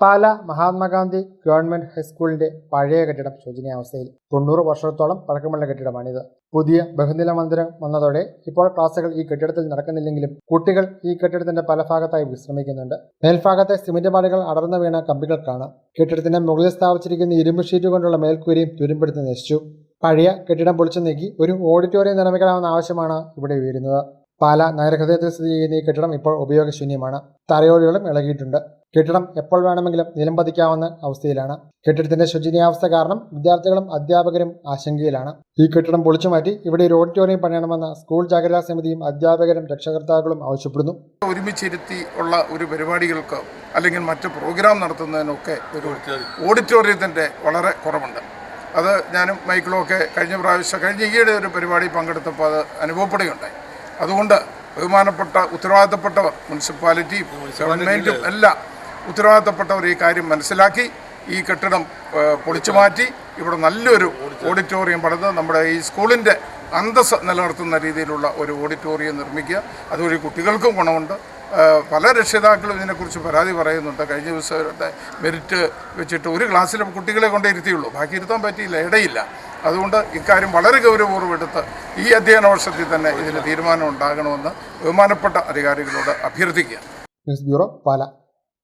പാല Mahatma Gandhi government ഹൈസ്കൂളിന്റെ പഴയ കെട്ടിടം ശോചനീയാവസ്ഥയിൽ തൊണ്ണൂറ് വർഷത്തോളം പഴക്കമുള്ള കെട്ടിടമാണിത്. പുതിയ ബഹുനില മന്ദിരം വന്നതോടെ ഇപ്പോൾ ക്ലാസുകൾ ഈ കെട്ടിടത്തിൽ നടക്കുന്നില്ലെങ്കിലും കുട്ടികൾ ഈ കെട്ടിടത്തിന്റെ പല ഭാഗത്തായി വിശ്രമിക്കുന്നുണ്ട്. മേൽഭാഗത്തെ സിമന്റ് പാടുകൾ അടർന്നു വീണ കമ്പികൾ കാണാം കെട്ടിടത്തിന്റെ മുകളിൽ സ്ഥാപിച്ചിരിക്കുന്ന ഇരുമ്പ് ഷീറ്റ് കൊണ്ടുള്ള മേൽക്കൂരയും തുരുമ്പെടുത്ത് നശിച്ചു. പഴയ കെട്ടിടം പൊളിച്ചു നീക്കി ഒരു ഓഡിറ്റോറിയം നിർമ്മിക്കണമെന്ന ആവശ്യമാണ് ഇവിടെ ഉയരുന്നത്. പാല നഗരഹൃദയത്തിൽ സ്ഥിതി ചെയ്യുന്ന ഈ കെട്ടിടം ഇപ്പോൾ ഉപയോഗശൂന്യമാണ്. തറയോടികളും ഇളകിയിട്ടുണ്ട്. കെട്ടിടം എപ്പോൾ വേണമെങ്കിലും നിലംപതിക്കാവുന്ന അവസ്ഥയിലാണ്. കെട്ടിടത്തിന്റെ ശോചനീയാവസ്ഥ കാരണം വിദ്യാർത്ഥികളും അധ്യാപകരും ആശങ്കയിലാണ്. ഈ കെട്ടിടം പൊളിച്ചുമാറ്റി ഇവിടെ ഒരു ഓഡിറ്റോറിയം പണിയണമെന്ന സ്കൂൾ ജാഗ്രതാ സമിതിയും അധ്യാപകരും രക്ഷകർത്താക്കളും ആവശ്യപ്പെടുന്നു. ഒരുമിച്ചിരുത്തി ഉള്ള ഒരു പരിപാടികൾക്ക് അല്ലെങ്കിൽ മറ്റ് പ്രോഗ്രാം നടത്തുന്നതിനൊക്കെ ഓഡിറ്റോറിയത്തിന്റെ വളരെ കുറവുണ്ട്. അത് ഞാനും മൈക്കിളും ഒക്കെ കഴിഞ്ഞ പ്രാവശ്യം കഴിഞ്ഞ ഈയിടെ ഒരു പരിപാടി പങ്കെടുത്തപ്പോൾ അത് അനുഭവപ്പെടുകയുണ്ടായി. അതുകൊണ്ട് ബഹുമാനപ്പെട്ട ഉത്തരവാദിത്തപ്പെട്ടവർ മുനിസിപ്പാലിറ്റിയും ഗവൺമെന്റും എല്ലാം ഉത്തരവാദിത്തപ്പെട്ടവർ ഈ കാര്യം മനസ്സിലാക്കി ഈ കെട്ടിടം പൊളിച്ചു മാറ്റി. ഇവിടെ നല്ലൊരു ഓഡിറ്റോറിയം പണിത് നമ്മുടെ ഈ സ്കൂളിന്റെ അന്തസ് നിലനിർത്തുന്ന രീതിയിലുള്ള ഒരു ഓഡിറ്റോറിയം നിർമ്മിക്കുക. അതുവഴി കുട്ടികൾക്കും ഗുണമുണ്ട്. പല രക്ഷിതാക്കളും ഇതിനെക്കുറിച്ച് പരാതി പറയുന്നുണ്ട്. കഴിഞ്ഞ ദിവസത്തെ മെറിറ്റ് വെച്ചിട്ട് ഒരു ക്ലാസ്സിലെ കുട്ടികളെ കൊണ്ടേ ഇരുത്തിയുള്ളൂ. ബാക്കി ഇരുത്താൻ പറ്റിയില്ല ഇടയില്ല. അതുകൊണ്ട് ഇക്കാര്യം വളരെ ഗൗരവപൂർവം എടുത്ത് ഈ അധ്യയന വർഷത്തിൽ തന്നെ ഇതിന് തീരുമാനം ഉണ്ടാകണമെന്ന് ബഹുമാനപ്പെട്ട അധികാരികളോട് അഭ്യർത്ഥിക്കുക. News bureau Pala.